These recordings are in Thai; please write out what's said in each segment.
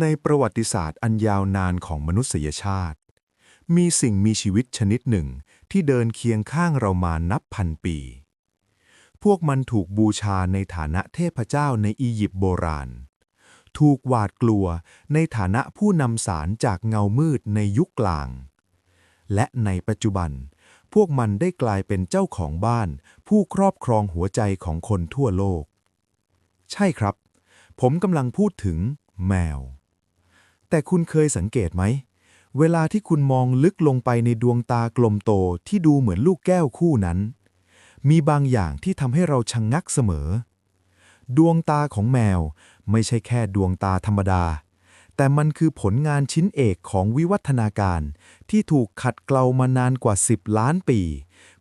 ในประวัติศาสตร์อันยาวนานของมนุษยชาติ มีสิ่งมีชีวิตชนิดหนึ่งที่เดินเคียงข้างเรามานับพันปี พวกมันถูกบูชาในฐานะเทพเจ้าในอียิปต์โบราณ ถูกหวาดกลัวในฐานะผู้นำสารจากเงามืดในยุคกลาง และในปัจจุบัน พวกมันได้กลายเป็นเจ้าของบ้าน ผู้ครอบครองหัวใจของคนทั่วโลก ใช่ครับ ผมกำลังพูดถึงแมว แต่คุณเคยสังเกตไหม เวลาที่คุณมองลึกลงไปในดวงตากลมโตที่ดูเหมือนลูกแก้วคู่นั้น มีบางอย่างที่ทำให้เราชะงงักเสมอ ดวงตาของแมวไม่ใช่แค่ดวงตาธรรมดา แต่มันคือผลงานชิ้นเอกของวิวัฒนาการที่ถูกขัดเกลามานานกว่า 10 ล้านปี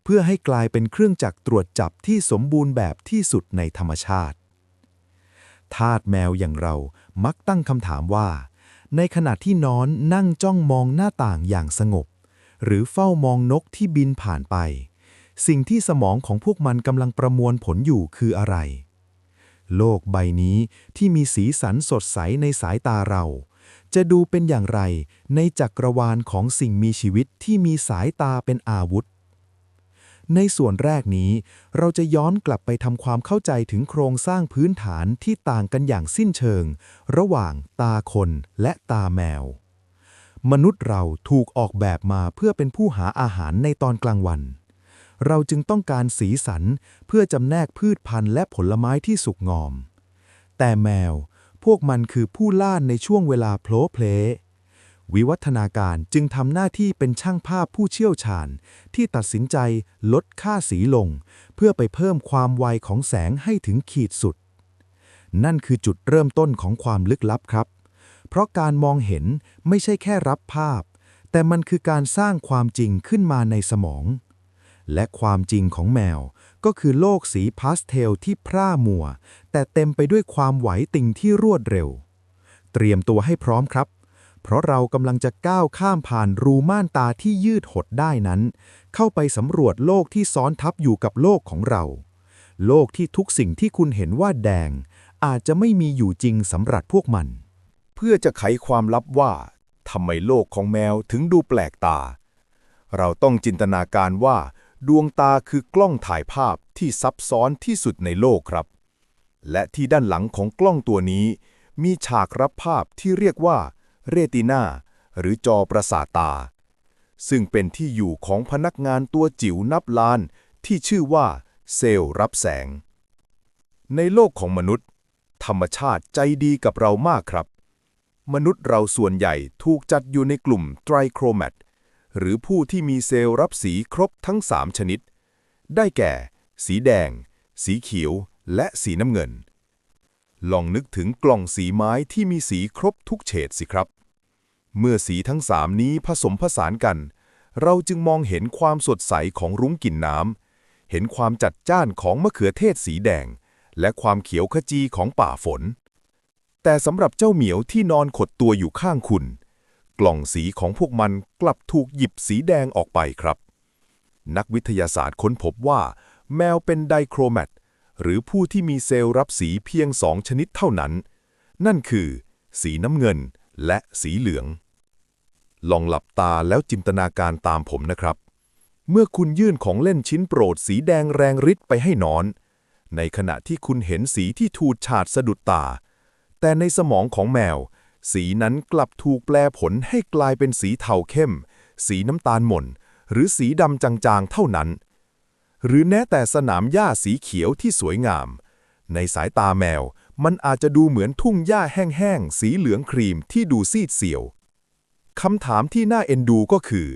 เพื่อให้กลายเป็นเครื่องจักรตรวจจับที่สมบูรณ์แบบที่สุดในธรรมชาติทาสแมวอย่างเรามักตั้งคำถามว่า ในขณะที่นอนนั่งจ้องมองหน้าต่างอย่างสงบ หรือเฝ้ามองนกที่บินผ่านไป สิ่งที่สมองของพวกมันกำลังประมวลผลอยู่คืออะไร โลกใบนี้ที่มีสีสันสดใสในสายตาเรา จะดูเป็นอย่างไรในจักรวาลของสิ่งมีชีวิตที่มีสายตาเป็นอาวุธ ในส่วนแรกนี้ เราจะย้อนกลับไปทำความเข้าใจถึงโครงสร้างพื้นฐานที่ต่างกันอย่างสิ้นเชิง ระหว่างตาคนและตาแมว มนุษย์เราถูกออกแบบมาเพื่อเป็นผู้หาอาหารในตอนกลางวัน เราจึงต้องการสีสันเพื่อจำแนกพืชพันธุ์และผลไม้ที่สุกงอม แต่แมวพวกมันคือผู้ล่าในช่วงเวลาโผลเพล วิวัฒนาการจึงทำหน้าที่เป็นช่างภาพผู้เชี่ยวชาญ ที่ตัดสินใจลดค่าสีลง เพื่อไปเพิ่มความไวของแสงให้ถึงขีดสุด นั่นคือจุดเริ่มต้นของความลึกลับครับ เพราะการมองเห็นไม่ใช่แค่รับภาพ แต่มันคือการสร้างความจริงขึ้นมาในสมอง และความจริงของแมวก็คือโลกสีพาสเทลที่พร่ามัว แต่เต็มไปด้วยความไหวติงที่รวดเร็ว เตรียมตัวให้พร้อมครับ เพราะเรากำลังจะก้าวข้ามผ่านรูม่านตาที่ยืดหดได้นั้น เข้าไปสำรวจโลกที่ซ้อนทับอยู่กับโลกของเรา โลกที่ทุกสิ่งที่คุณเห็นว่าแดง อาจจะไม่มีอยู่จริงสำหรับพวกมัน เพื่อจะไขความลับว่าทำไมโลกของแมวถึงดูแปลกตา เราต้องจินตนาการว่า ดวงตาคือกล้องถ่ายภาพที่ซับซ้อนที่สุดในโลกครับ และที่ด้านหลังของกล้องตัวนี้ มีฉากรับภาพที่เรียกว่า เรตินาหรือจอประสาตา ซึ่งเป็นที่อยู่ของพนักงานตัวจิ๋วนับล้าน ที่ชื่อว่าเซลล์รับแสง ในโลกของมนุษย์ ธรรมชาติใจดีกับเรามากครับ มนุษย์เราส่วนใหญ่ถูกจัดอยู่ในกลุ่มไตรโครแมตหรือผู้ที่มีเซลล์รับสีครบทั้ง 3 ชนิด ได้แก่ สีแดง สีเขียว และสีน้ำเงิน ลองนึกถึงกล่องสีไม้ที่มีสีครบทุกเฉดสิครับ เมื่อสีทั้งสามนี้ผสมผสานกัน เราจึงมองเห็นความสดใสของรุ้งกลิ่นน้ำ เห็นความจัดจ้านของมะเขือเทศสีแดง และความเขียวขจีของป่าฝน แต่สำหรับเจ้าเหมียวที่นอนขดตัวอยู่ข้างคุณ กล่องสีของพวกมันกลับถูกหยิบสีแดงออกไปครับ นักวิทยาศาสตร์ค้นพบว่า แมวเป็นไดโครแมตหรือผู้ที่มีเซลล์รับสีเพียงสองชนิดเท่านั้น นั่นคือ สีน้ำเงินและสีเหลือง ลองหลับตาแล้วจินตนาการตามผมนะครับ เมื่อคุณยื่นของเล่นชิ้นโปรดสีแดงแรงฤทธิ์ไปให้นอน ในขณะที่คุณเห็นสีที่ทูดฉาดสะดุดตา แต่ในสมองของแมว สีนั้นกลับถูกแปลผลให้กลายเป็นสีเทาเข้ม สีน้ำตาลหม่น หรือสีดำจางๆเท่านั้น หรือแม้แต่สนามหญ้าสีเขียวที่สวยงาม ในสายตาแมวมันอาจจะดูเหมือนทุ่งหญ้าแห้งๆ สีเหลืองครีมที่ดูซีดเสียว คำถามที่น่าเอ็นดูก็คือ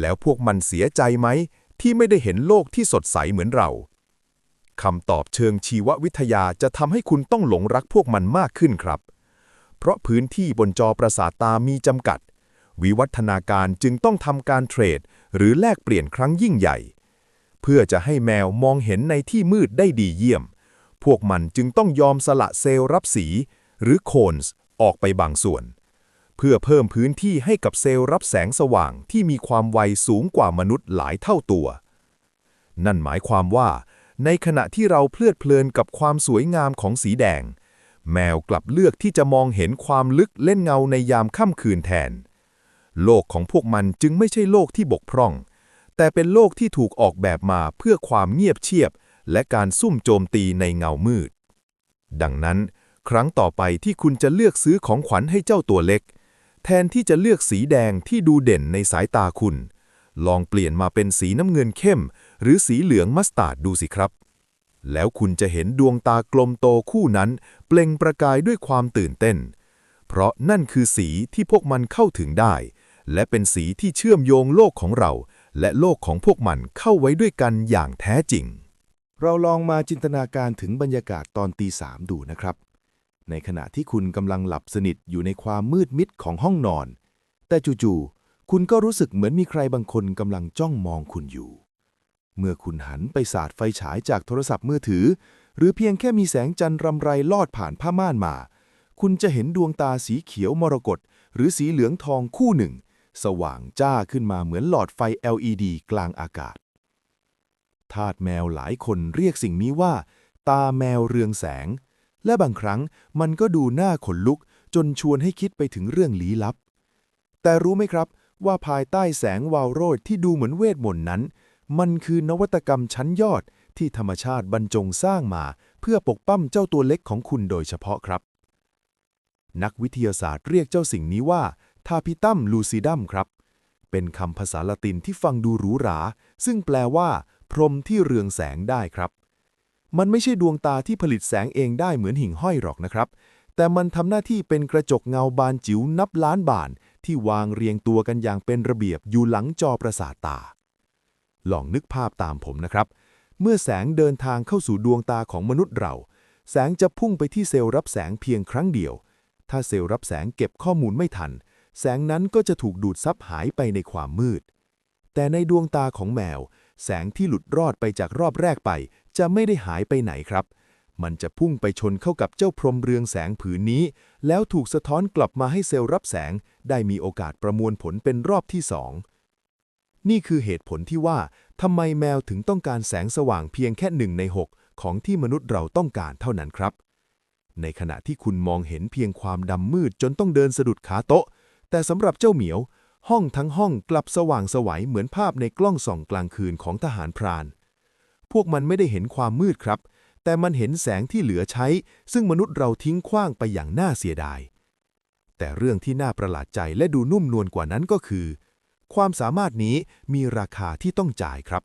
แล้วพวกมันเสียใจไหม ที่ไม่ได้เห็นโลกที่สดใสเหมือนเราคำตอบเชิงชีววิทยาจะทำให้คุณต้องหลงรักพวกมันมากขึ้นครับ เพราะพื้นที่บนจอประสาทตามีจำกัด วิวัฒนาการจึงต้องทำการเทรด หรือแลกเปลี่ยนครั้งยิ่งใหญ่ เพื่อจะให้แมวมองเห็นในที่มืดได้ดีเยี่ยม พวกมันจึงต้องยอมสละเซลล์รับสี หรือโคนส์ออกไปบางส่วน เพื่อเพิ่มพื้นที่ให้กับเซลล์รับแสงสว่างที่มีความไวสูงกว่ามนุษย์หลายเท่าตัว นั่นหมายความว่า ในขณะที่เราเพลิดเพลินกับความสวยงามของสีแดง แมวกลับเลือกที่จะมองเห็นความลึกเล่นเงาในยามค่ำคืนแทน โลกของพวกมันจึงไม่ใช่โลกที่บกพร่อง แต่เป็นโลกที่ถูกออกแบบมาเพื่อความเงียบเชียบ และการซุ่มโจมตีในเงามืด ดังนั้น ครั้งต่อไปที่คุณจะเลือกซื้อของขวัญให้เจ้าตัวเล็ก แทนที่จะเลือกสีแดงที่ดูเด่นในสายตาคุณ ลองเปลี่ยนมาเป็นสีน้ำเงินเข้ม หรือสีเหลืองมัสตาร์ดดูสิครับ แล้วคุณจะเห็นดวงตากลมโตคู่นั้น เปล่งประกายด้วยความตื่นเต้น เพราะนั่นคือสีที่พวกมันเข้าถึงได้ และเป็นสีที่เชื่อมโยงโลกของเรา และโลกของพวกมันเข้าไว้ด้วยกันอย่างแท้จริง เราลองมาจินตนาการถึงบรรยากาศตอนตีสามดูนะครับ ในขณะที่คุณกำลังหลับสนิทอยู่ในความมืดมิดของห้องนอน แต่จู่ๆ คุณก็รู้สึกเหมือนมีใครบางคนกำลังจ้องมองคุณอยู่ เมื่อคุณหันไปสาดไฟฉายจากโทรศัพท์มือถือ หรือเพียงแค่มีแสงจันทร์รำไรลอดผ่านผ้าม่านมา คุณจะเห็นดวงตาสีเขียวมรกตหรือสีเหลืองทองคู่หนึ่ง สว่างจ้าขึ้นมาเหมือนหลอดไฟ LED กลางอากาศ ทาสแมวหลายคนเรียกสิ่งนี้ว่า ตาแมวเรืองแสง และบางครั้งมันก็ดูน่าขนลุกจนชวนให้คิดไปถึงเรื่องลี้ลับ แต่รู้ไหมครับว่าภายใต้แสงวาวโรดที่ดูเหมือนเวทมนต์นั้น มันคือนวัตกรรมชั้นยอดที่ธรรมชาติบรรจงสร้างมา เพื่อปกป้องเจ้าตัวเล็กของคุณโดยเฉพาะครับ นักวิทยาศาสตร์เรียกเจ้าสิ่งนี้ว่าทาพิตัมลูซิดัมครับ เป็นคำภาษาละตินที่ฟังดูหรูหรา ซึ่งแปลว่า พรมที่เรืองแสงได้ครับ มันไม่ใช่ดวงตาที่ผลิตแสงเองได้เหมือนหิ่งห้อยหรอกนะครับ แต่มันทำหน้าที่เป็นกระจกเงาบานจิ๋วนับล้านบาน ที่วางเรียงตัวกันอย่างเป็นระเบียบอยู่หลังจอประสาทตา ลองนึกภาพตามผมนะครับ เมื่อแสงเดินทางเข้าสู่ดวงตาของมนุษย์เรา แสงจะพุ่งไปที่เซลล์รับแสงเพียงครั้งเดียว ถ้าเซลล์รับแสงเก็บข้อมูลไม่ทัน แสงนั้นก็จะถูกดูดซับหายไปในความมืด แต่ในดวงตาของแมว แสงที่หลุดรอดไปจากรอบแรกไป จะไม่ได้หายไปไหนครับ มันจะพุ่งไปชนเข้ากับเจ้าพรมเรืองแสงผืนนี้ แล้วถูกสะท้อนกลับมาให้เซลล์รับแสง ได้มีโอกาสประมวลผลเป็นรอบที่สองนี่คือเหตุผลที่ว่าทำไมแมวถึงต้องการแสงสว่างเพียงแค่หนึ่งในหกของที่มนุษย์เราต้องการเท่านั้นครับ ในขณะที่คุณมองเห็นเพียงความดำมืดจนต้องเดินสะดุดขาโต๊ะ แต่สำหรับเจ้าเหมียว ห้องทั้งห้องกลับสว่างสวัยเหมือนภาพในกล้องส่องกลางคืนของทหารพราน พวกมันไม่ได้เห็นความมืดครับ แต่มันเห็นแสงที่เหลือใช้ ซึ่งมนุษย์เราทิ้งขว้างไปอย่างน่าเสียดาย แต่เรื่องที่น่าประหลาดใจและดูนุ่มนวลกว่านั้นก็คือ ความสามารถนี้มีราคาที่ต้องจ่ายครับ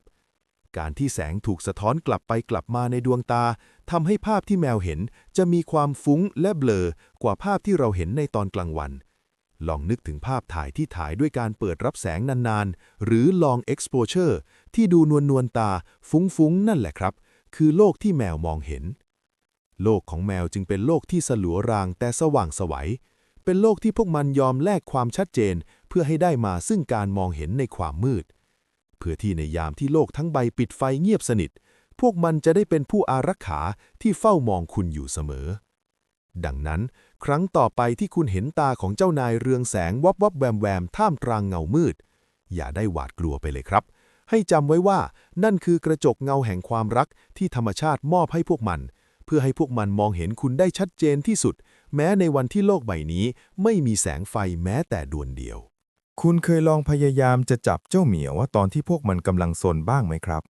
การที่แสงถูกสะท้อนกลับไปกลับมาในดวงตาทำให้ภาพที่แมวเห็นจะมีความฟุ้งและเบลอกว่าภาพที่เราเห็นในตอนกลางวันลองนึกถึงภาพถ่ายที่ถ่ายด้วยการเปิดรับแสงนานๆ หรือ long exposure ที่ดูนวลนวลตา ฟุ้งๆ นั่นแหละครับ คือโลกที่แมวมองเห็น โลกของแมวจึงเป็นโลกที่สลัวรางแต่สว่างสวัย เป็นโลกที่พวกมันยอมแลกความชัดเจน เพื่อให้ได้มาซึ่งการมองเห็นในความมืด เพื่อที่ในยามที่โลกทั้งใบปิดไฟเงียบสนิท พวกมันจะได้เป็นผู้อารักขาที่เฝ้ามองคุณอยู่เสมอ ดังนั้นครั้งต่อไปที่คุณเห็นตาของเจ้านายเรืองแสงวับวับแวมแวมท่ามกลางเงามืด อย่าได้หวาดกลัวไปเลยครับ ให้จำไว้ว่านั่นคือกระจกเงาแห่งความรักที่ธรรมชาติมอบให้พวกมัน เพื่อให้พวกมันมองเห็นคุณได้ชัดเจนที่สุด แม้ในวันที่โลกใบนี้ไม่มีแสงไฟแม้แต่ดวงเดียว คุณเคยลองพยายามจะจับเจ้าเหมียวว่าตอนที่พวกมันกำลังซนบ้างไหมครับ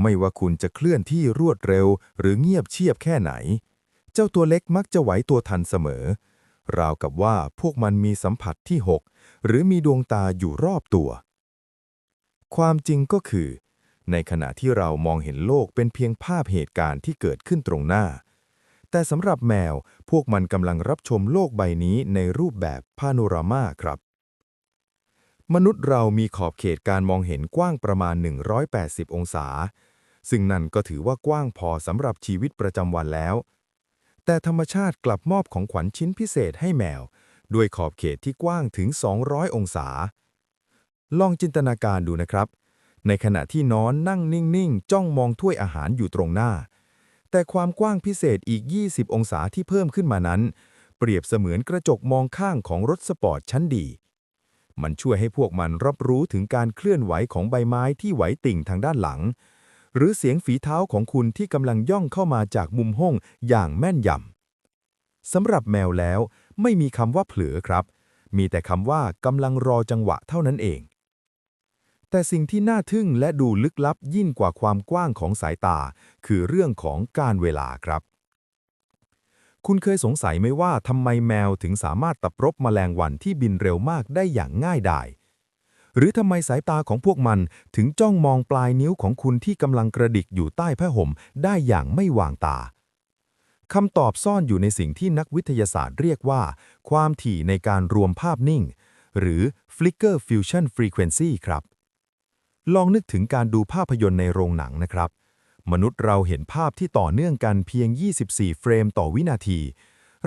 ไม่ว่าคุณจะเคลื่อนที่รวดเร็ว หรือเงียบเชียบแค่ไหน เจ้าตัวเล็กมักจะไหวตัวทันเสมอ ราวกับว่าพวกมันมีสัมผัสที่หกหรือมีดวงตาอยู่รอบตัว ความจริงก็คือ ในขณะที่เรามองเห็นโลกเป็นเพียงภาพเหตุการณ์ที่เกิดขึ้นตรงหน้า แต่สำหรับแมวพวกมันกำลังรับชมโลกใบนี้ในรูปแบบพาโนรามาครับ มนุษย์เรามีขอบเขตการมองเห็นกว้างประมาณ 180 องศา ซึ่งนั่นก็ถือว่ากว้างพอสำหรับชีวิตประจำวันแล้ว แต่ธรรมชาติกลับมอบของขวัญชิ้นพิเศษให้แมว ด้วยขอบเขตที่กว้างถึง 200 องศา ลองจินตนาการดูนะครับ ในขณะที่นอนนั่งนิ่ง ๆ จ้องมองถ้วยอาหารอยู่ตรงหน้า แต่ความกว้างพิเศษอีก 20 องศาที่เพิ่มขึ้นมานั้น เปรียบเสมือนกระจกมองข้างของรถสปอร์ตชั้นดี มันช่วยให้พวกมันรับรู้ถึงการเคลื่อนไหวของใบไม้ที่ไหวติ่งทางด้านหลัง หรือเสียงฝีเท้าของคุณที่กำลังย่องเข้ามาจากมุมห้องอย่างแม่นยำสำหรับแมวแล้ว ไม่มีคำว่าเผลอครับ มีแต่คำว่ากำลังรอจังหวะเท่านั้นเอง แต่สิ่งที่น่าทึ่งและดูลึกลับยิ่งกว่าความกว้างของสายตา คือเรื่องของการเวลาครับ คุณเคยสงสัยไหมว่าทำไมแมวถึงสามารถตับรบแมลงวันที่บินเร็วมากได้อย่างง่ายดายหรือทำไมสายตาของพวกมันถึงจ้องมองปลายนิ้วของคุณที่กำลังกระดิกอยู่ใต้ผ้าห่มได้อย่างไม่วางตาคำตอบซ่อนอยู่ในสิ่งที่นักวิทยาศาสตร์เรียกว่า ความถี่ในการรวมภาพนิ่ง หรือ Flicker Fusion Frequency ครับ ลองนึกถึงการดูภาพยนตร์ในโรงหนังนะครับ มนุษย์เราเห็นภาพที่ต่อเนื่องกันเพียง 24 เฟรมต่อวินาที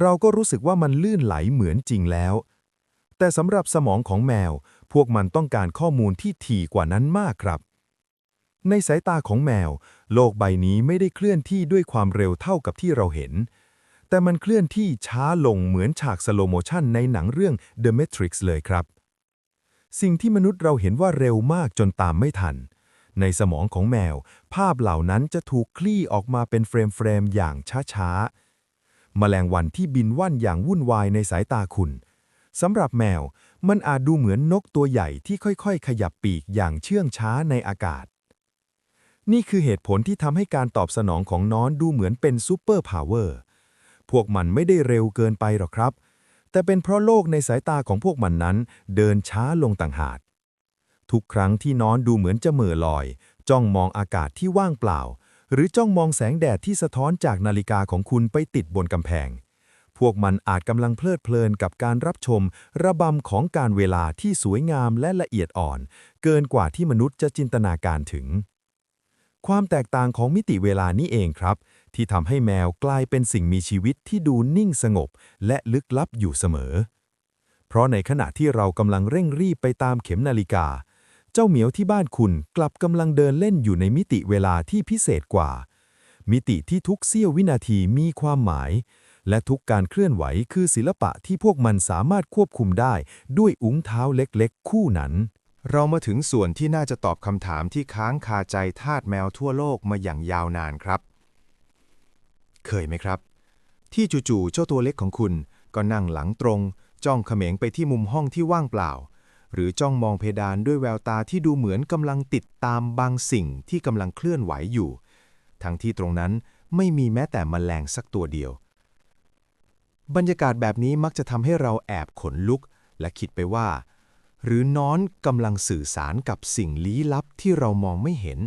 เราก็รู้สึกว่ามันลื่นไหลเหมือนจริงแล้ว แต่สำหรับสมองของแมว พวกมันต้องการข้อมูลที่ถี่กว่านั้นมากครับ ในสายตาของแมว โลกใบนี้ไม่ได้เคลื่อนที่ด้วยความเร็วเท่ากับที่เราเห็น แต่มันเคลื่อนที่ช้าลงเหมือนฉากสโลโมชันในหนังเรื่อง The Matrix เลยครับ สิ่งที่มนุษย์เราเห็นว่าเร็วมากจนตามไม่ทัน ในสมองของแมว ภาพเหล่านั้นจะถูกคลี่ออกมาเป็นเฟรมๆอย่างช้าๆแมลงวันที่บินว่อนอย่างวุ่นวายในสายตาคุณสำหรับแมว มันอาจดูเหมือนนกตัวใหญ่ที่ค่อยๆ ขยับปีกอย่างเชื่องช้าในอากาศ นี่คือเหตุผลที่ทำให้การตอบสนองของน้อนดูเหมือนเป็นซูเปอร์พาวเวอร์ พวกมันไม่ได้เร็วเกินไปหรอกครับ แต่เป็นเพราะโลกในสายตาของพวกมันนั้น เดินช้าลงต่างหากทุกครั้งที่นอนดูเหมือนจะเหม่อลอย จ้องมองอากาศที่ว่างเปล่า หรือจ้องมองแสงแดดที่สะท้อนจากนาฬิกาของคุณไปติดบนกำแพง พวกมันอาจกำลังเพลิดเพลินกับการรับชม ระบำของการเวลาที่สวยงามและละเอียดอ่อน เกินกว่าที่มนุษย์จะจินตนาการถึง ความแตกต่างของมิติเวลานี้เองครับ ที่ทำให้แมวกลายเป็นสิ่งมีชีวิตที่ดูนิ่งสงบ และลึกลับอยู่เสมอ เพราะในขณะที่เรากำลังเร่งรีบไปตามเข็มนาฬิกา เจ้าเหมียวที่บ้านคุณกลับกำลังเดินเล่นอยู่ในมิติเวลาที่พิเศษกว่า มิติที่ทุกเสี้ยววินาทีมีความหมาย และทุกการเคลื่อนไหวคือศิลปะที่พวกมันสามารถควบคุมได้ด้วยอุ้งเท้าเล็กๆ คู่นั้นเรามาถึงส่วนที่น่าจะตอบคำถามที่ค้างคาใจทาสแมวทั่วโลกมาอย่างยาวนานครับ เคยไหมครับ ที่จู่ๆเจ้าตัวเล็กของคุณ ก็นั่งหลังตรง จ้องเขม็งไปที่มุมห้องที่ว่างเปล่า หรือจ้องมองเพดานด้วยแววตาที่ดูเหมือนกำลังติดตามบางสิ่งที่กำลังเคลื่อนไหวอยู่ ทั้งที่ตรงนั้นไม่มีแม้แต่แมลงสักตัวเดียว บรรยากาศแบบนี้มักจะทำให้เราแอบขนลุก และคิดไปว่า หรือน้อนกำลังสื่อสารกับสิ่งลี้ลับที่เรามองไม่เห็น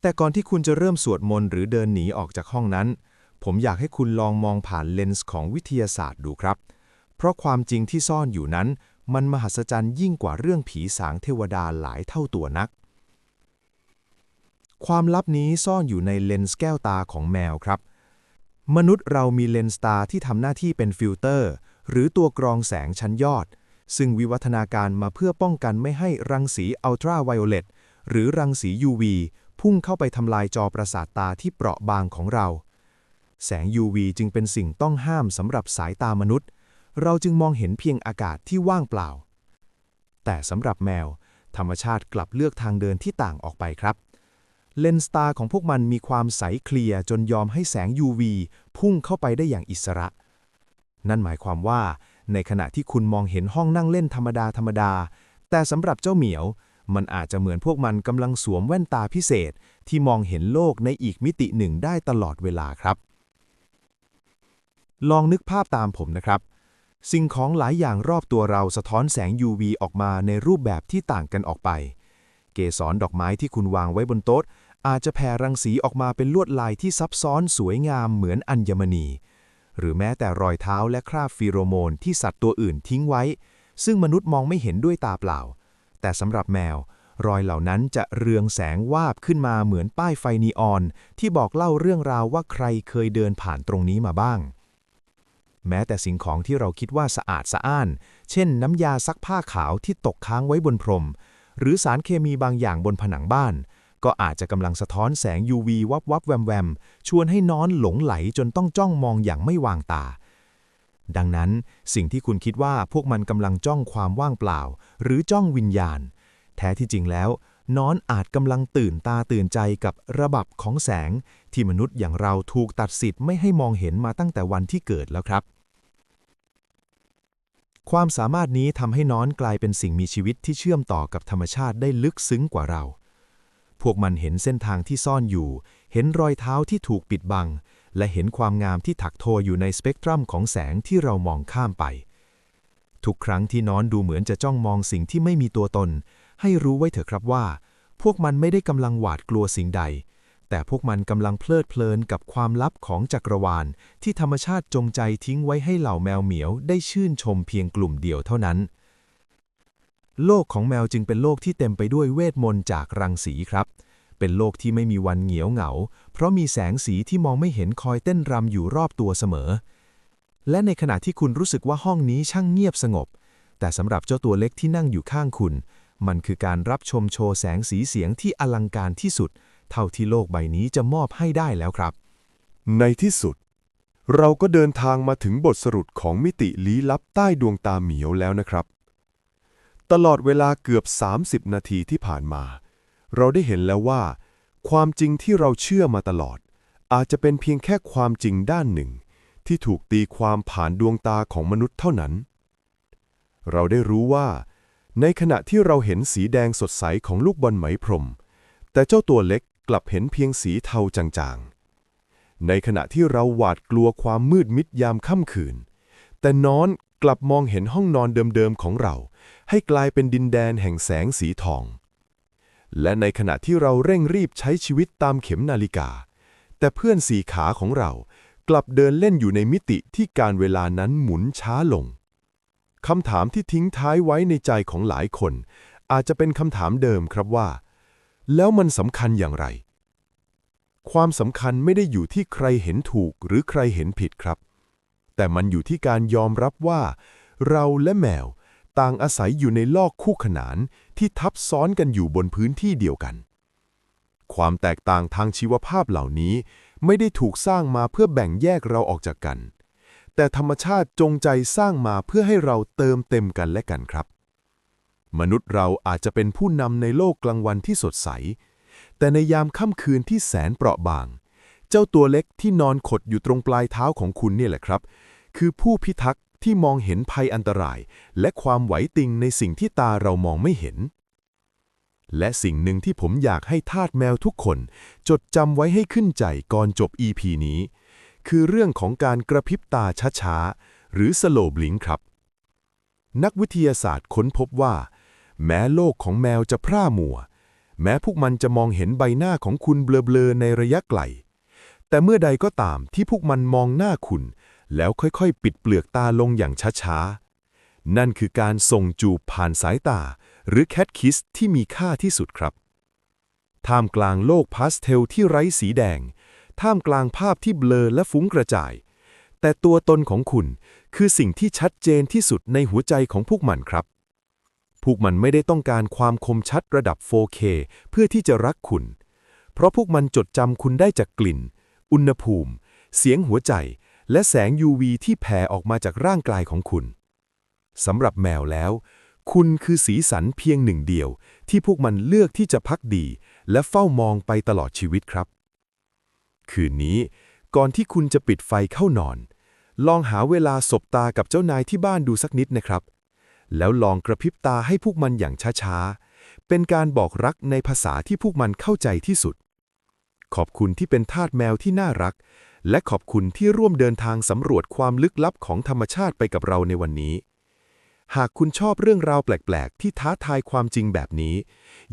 แต่ก่อนที่คุณจะเริ่มสวดมนต์หรือเดินหนีออกจากห้องนั้น ผมอยากให้คุณลองมองผ่านเลนส์ของวิทยาศาสตร์ดูครับ เพราะความจริงที่ซ่อนอยู่นั้น มันมหัศจรรย์ยิ่งกว่าเรื่องผีสางเทวดาหลายเท่าตัวนัก ความลับนี้ซ่อนอยู่ในเลนส์แก้วตาของแมวครับ มนุษย์เรามีเลนส์ตาที่ทำหน้าที่เป็นฟิลเตอร์ หรือตัวกรองแสงชั้นยอด ซึ่งวิวัฒนาการมาเพื่อป้องกันไม่ให้รังสีอัลตราไวโอเลตหรือรังสี UV พุ่งเข้าไปทำลายจอประสาทตาที่เปราะบางของเรา แสง UV จึงเป็นสิ่งต้องห้ามสำหรับสายตามนุษย์ เราจึงมองเห็นเพียงอากาศที่ว่างเปล่า แต่สำหรับแมว ธรรมชาติกลับเลือกทางเดินที่ต่างออกไปครับ เลนส์ตาของพวกมันมีความใสเคลียร์จนยอมให้แสง UV พุ่งเข้าไปได้อย่างอิสระ นั่นหมายความว่า ในขณะที่คุณมองเห็นห้องนั่งเล่นธรรมดาธรรมดา แต่สำหรับเจ้าเหมียว มันอาจจะเหมือนพวกมันกำลังสวมแว่นตาพิเศษ ที่มองเห็นโลกในอีกมิติหนึ่งได้ตลอดเวลาครับ ลองนึกภาพตามผมนะครับ สิ่งของหลายอย่างรอบตัวเราสะท้อนแสง UV ออกมาในรูปแบบที่ต่างกันออกไป เกสรดอกไม้ที่คุณวางไว้บนโต๊ะ อาจจะแผ่รังสีออกมาเป็นลวดลายที่ซับซ้อนสวยงามเหมือนอัญมณี หรือแม้แต่รอยเท้าและคราบฟีโรโมนที่สัตว์ตัวอื่นทิ้งไว้ ซึ่งมนุษย์มองไม่เห็นด้วยตาเปล่า แต่สำหรับแมว รอยเหล่านั้นจะเรืองแสงวาบขึ้นมาเหมือนป้ายไฟนีออน ที่บอกเล่าเรื่องราวว่าใครเคยเดินผ่านตรงนี้มาบ้าง แม้แต่สิ่งของที่เราคิดว่าสะอาดสะอ้าน เช่นน้ำยาซักผ้าขาวที่ตกค้างไว้บนพรม หรือสารเคมีบางอย่างบนผนังบ้านก็อาจจะกำลังสะท้อนแสง UV วับวับแวมแวม ชวนให้นอนหลงไหลจนต้องจ้องมองอย่างไม่วางตา ดังนั้นสิ่งที่คุณคิดว่าพวกมันกำลังจ้องความว่างเปล่า หรือจ้องวิญญาณ แท้ที่จริงแล้วนอนอาจกำลังตื่นตาตื่นใจกับระบบของแสง ที่มนุษย์อย่างเราถูกตัดสิทธิ์ไม่ให้มองเห็นมาตั้งแต่วันที่เกิดแล้วครับ ความสามารถนี้ทำให้นอนกลายเป็นสิ่งมีชีวิตที่เชื่อมต่อกับธรรมชาติได้ลึกซึ้งกว่าเรา พวกมันเห็นเส้นทางที่ซ่อนอยู่ เห็นรอยเท้าที่ถูกปิดบัง และเห็นความงามที่ถักโทอยู่ในสเปกตรัมของแสงที่เรามองข้ามไป ทุกครั้งที่นอนดูเหมือนจะจ้องมองสิ่งที่ไม่มีตัวตน ให้รู้ไว้เถอะครับว่า พวกมันไม่ได้กำลังหวาดกลัวสิ่งใด แต่พวกมันกำลังเพลิดเพลินกับความลับของจักรวาล ที่ธรรมชาติจงใจทิ้งไว้ให้เหล่าแมวเหมียวได้ชื่นชมเพียงกลุ่มเดียวเท่านั้น โลกของแมวจึงเป็นโลกที่เต็มไปด้วยเวทมนต์จากรังสีครับ เป็นโลกที่ไม่มีวันเหงียวเหงา เพราะมีแสงสีที่มองไม่เห็นคอยเต้นรำอยู่รอบตัวเสมอ และในขณะที่คุณรู้สึกว่าห้องนี้ช่างเงียบสงบ แต่สำหรับเจ้าตัวเล็กที่นั่งอยู่ข้างคุณ มันคือการรับชมโชว์แสงสีเสียงที่อลังการที่สุด เท่าที่โลกใบนี้จะมอบให้ได้แล้วครับ ในที่สุด เราก็เดินทางมาถึงบทสรุปของมิติลี้ลับใต้ดวงตาเหมียวแล้วนะครับ ตลอดเวลาเกือบ 30 นาทีที่ผ่านมา เราได้เห็นแล้วว่า ความจริงที่เราเชื่อมาตลอด อาจจะเป็นเพียงแค่ความจริงด้านหนึ่ง ที่ถูกตีความผ่านดวงตาของมนุษย์เท่านั้น เราได้รู้ว่า ในขณะที่เราเห็นสีแดงสดใสของลูกบอลไหมพรม แต่เจ้าตัวเล็กกลับเห็นเพียงสีเทาจางๆ ในขณะที่เราหวาดกลัวความมืดมิดยามค่ำคืน แต่นอนกลับมองเห็นห้องนอนเดิมๆของเรา ให้กลายเป็นดินแดนแห่งแสงสีทอง และในขณะที่เราเร่งรีบใช้ชีวิตตามเข็มนาฬิกา แต่เพื่อนสี่ขาของเรากลับเดินเล่นอยู่ในมิติที่การเวลานั้นหมุนช้าลงคำถามที่ทิ้งท้ายไว้ในใจของหลายคน อาจจะเป็นคำถามเดิมครับว่า แล้วมันสำคัญอย่างไร ความสำคัญไม่ได้อยู่ที่ใครเห็นถูกหรือใครเห็นผิดครับ แต่มันอยู่ที่การยอมรับว่า เราและแมว ต่างอาศัยอยู่ในลอกคู่ขนานที่ทับซ้อนกันอยู่บนพื้นที่เดียวกัน ความแตกต่างทางชีวภาพเหล่านี้ไม่ได้ถูกสร้างมาเพื่อแบ่งแยกเราออกจากกัน แต่ธรรมชาติจงใจสร้างมาเพื่อให้เราเติมเต็มกันและกันครับ มนุษย์เราอาจจะเป็นผู้นำในโลกกลางวันที่สดใส แต่ในยามค่ำคืนที่แสนเปราะบาง เจ้าตัวเล็กที่นอนขดอยู่ตรงปลายเท้าของคุณนี่แหละครับ คือผู้พิทักษ์ ที่มองเห็นภัยอันตราย และความไหวติงในสิ่งที่ตาเรามองไม่เห็น และสิ่งหนึ่งที่ผมอยากให้ทาสแมวทุกคน จดจำไว้ให้ขึ้นใจก่อนจบ EP นี้ คือเรื่องของการกระพริบตาช้าๆ หรือสโลบลิงครับ นักวิทยาศาสตร์ค้นพบว่า แม้โลกของแมวจะพร่ามัว แม้พวกมันจะมองเห็นใบหน้าของคุณเบลอๆในระยะไกลแต่เมื่อใดก็ตามที่พวกมันมองหน้าคุณ แล้วค่อยๆ ปิดเปลือกตาลงอย่างช้าๆ นั่นคือการส่งจูบผ่านสายตา หรือแคทคิสที่มีค่าที่สุดครับ ท่ามกลางโลกพาสเทลที่ไร้สีแดง ท่ามกลางภาพที่เบลอและฟุ้งกระจาย แต่ตัวตนของคุณคือสิ่งที่ชัดเจนที่สุดในหัวใจของพวกมันครับ พวกมันไม่ได้ต้องการความคมชัดระดับ 4K เพื่อที่จะรักคุณ เพราะพวกมันจดจำคุณได้จากกลิ่น อุณหภูมิ เสียงหัวใจ และแสง UV ที่แผ่ออกมาจากร่างกายของคุณสำหรับแมวแล้ว คุณคือสีสันเพียงหนึ่งเดียว ที่พวกมันเลือกที่จะพักดี และเฝ้ามองไปตลอดชีวิตครับ คืนนี้ ก่อนที่คุณจะปิดไฟเข้านอน ลองหาเวลาสบตากับเจ้านายที่บ้านดูสักนิดนะครับ แล้วลองกระพริบตาให้พวกมันอย่างช้าๆ เป็นการบอกรักในภาษาที่พวกมันเข้าใจที่สุด ขอบคุณที่เป็นทาสแมวที่น่ารัก และขอบคุณที่ร่วมเดินทางสำรวจความลึกลับของธรรมชาติไปกับเราในวันนี้ หากคุณชอบเรื่องราวแปลก ๆ ที่ท้าทายความจริงแบบนี้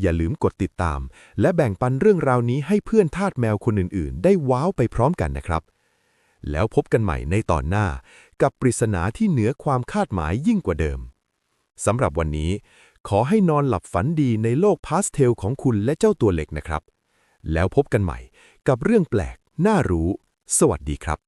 อย่าลืมกดติดตาม และแบ่งปันเรื่องราวนี้ให้เพื่อนทาสแมวคนอื่น ๆ ได้ว้าวไปพร้อมกันนะครับ แล้วพบกันใหม่ในตอนหน้า กับปริศนาที่เหนือความคาดหมายยิ่งกว่าเดิมสำหรับวันนี้ ขอให้นอนหลับฝันดีในโลกพาสเทลของคุณและเจ้าตัวเล็กนะครับ แล้วพบกันใหม่กับเรื่องแปลกน่ารู้ สวัสดีครับ